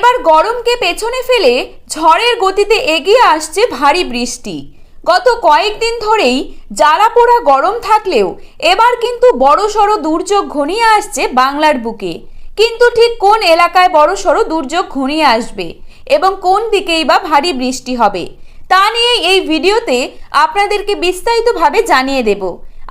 এবার গরমকে পেছনে ফেলে ঝড়ের গতিতে এগিয়ে আসছে ভারী বৃষ্টি। গত কয়েকদিন ধরেই জ্বালা জ্বালাপোড়া গরম থাকলেও এবার কিন্তু বড়সড় দুর্যোগ ঘনিয়ে আসছে বাংলার বুকে। কিন্তু ঠিক কোন এলাকায় বড়সড় দুর্যোগ ঘনিয়ে আসবে এবং কোন দিকেই বা ভারী বৃষ্টি হবে, তা নিয়ে এই ভিডিওতে আপনাদেরকে বিস্তারিতভাবে জানিয়ে দেব।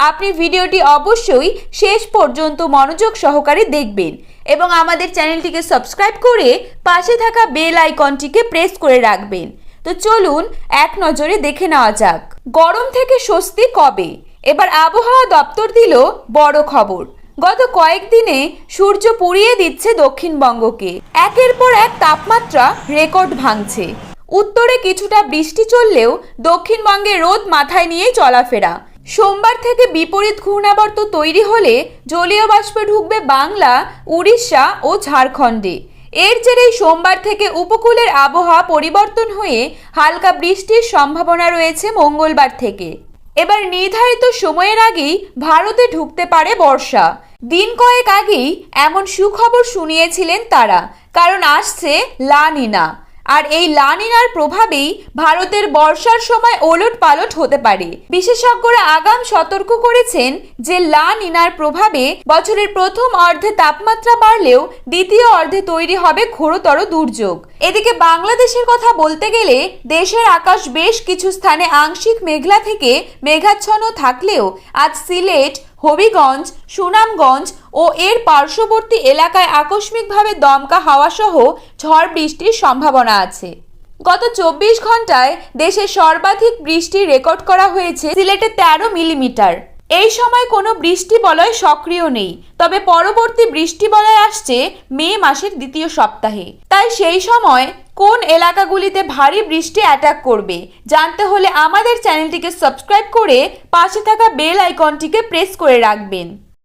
আপনি ভিডিওটি অবশ্যই শেষ পর্যন্ত মনোযোগ সহকারে দেখবেন এবং আমাদের চ্যানেলটিকে সাবস্ক্রাইব করে পাশে থাকা বেল আইকনটিকে প্রেস করে রাখবেন। তো চলুন এক নজরে দেখে নেওয়া যাক। গরম থেকে স্বস্তি কবে? এবার আবহাওয়া দপ্তর দিল বড় খবর। গত কয়েকদিনে সূর্য পুড়িয়ে দিচ্ছে দক্ষিণবঙ্গকে। একের পর এক তাপমাত্রা রেকর্ড ভাঙছে। উত্তরে কিছুটা বৃষ্টি চললেও দক্ষিণবঙ্গে রোদ মাথায় নিয়েই চলাফেরা। সোমবার থেকে বিপরীত ঘূর্ণাবর্ত তৈরি হলে জলীয় বাষ্পে ঢুকবে বাংলা, উড়িষ্যা ও ঝাড়খণ্ডে। এর জেরেই সোমবার থেকে উপকূলের আবহাওয়া পরিবর্তন হয়ে হালকা বৃষ্টির সম্ভাবনা রয়েছে মঙ্গলবার থেকে। এবার নির্ধারিত সময়ের আগেই ভারতে ঢুকতে পারে বর্ষা। দিন কয়েক আগেই এমন সুখবর শুনিয়েছিলেন তারা, কারণ আসছে লা নিনা। আর এই লানিনার প্রভাবেই ভারতের বর্ষার সময় ওলট পালট হতে পারে। বিশেষজ্ঞরা আগাম সতর্ক করেছেন যে লা নিনার প্রভাবে বছরের প্রথম অর্ধে তাপমাত্রা বাড়লেও দ্বিতীয় অর্ধে তৈরি হবে ঘোরতর দুর্যোগ। এদিকে বাংলাদেশের কথা বলতে গেলে দেশের আকাশ বেশ কিছু স্থানে আংশিক মেঘলা থেকে মেঘাচ্ছন্ন থাকলেও আজ সিলেট হবিগঞ্জ, সুনামগঞ্জ ও এর পার্শ্ববর্তী এলাকায় আকস্মিকভাবে দমকা হাওয়াসহ ঝড় বৃষ্টির সম্ভাবনা আছে। গত চব্বিশ ঘন্টায় দেশে সর্বাধিক বৃষ্টি রেকর্ড করা হয়েছে সিলেটে তেরো মিলিমিটার। এই সময় কোনো বৃষ্টি বলয় সক্রিয় নেই, তবে পরবর্তী বৃষ্টি বলয় আসছে মে মাসের দ্বিতীয় সপ্তাহে। তাই সেই সময় কোন এলাকাগুলিতে ভারী বৃষ্টি অ্যাটাক করবে, জানতে হলে আমাদের চ্যানেলটিকে সাবস্ক্রাইব করে পাশে থাকা বেল আইকনটিকে প্রেস করে রাখবেন।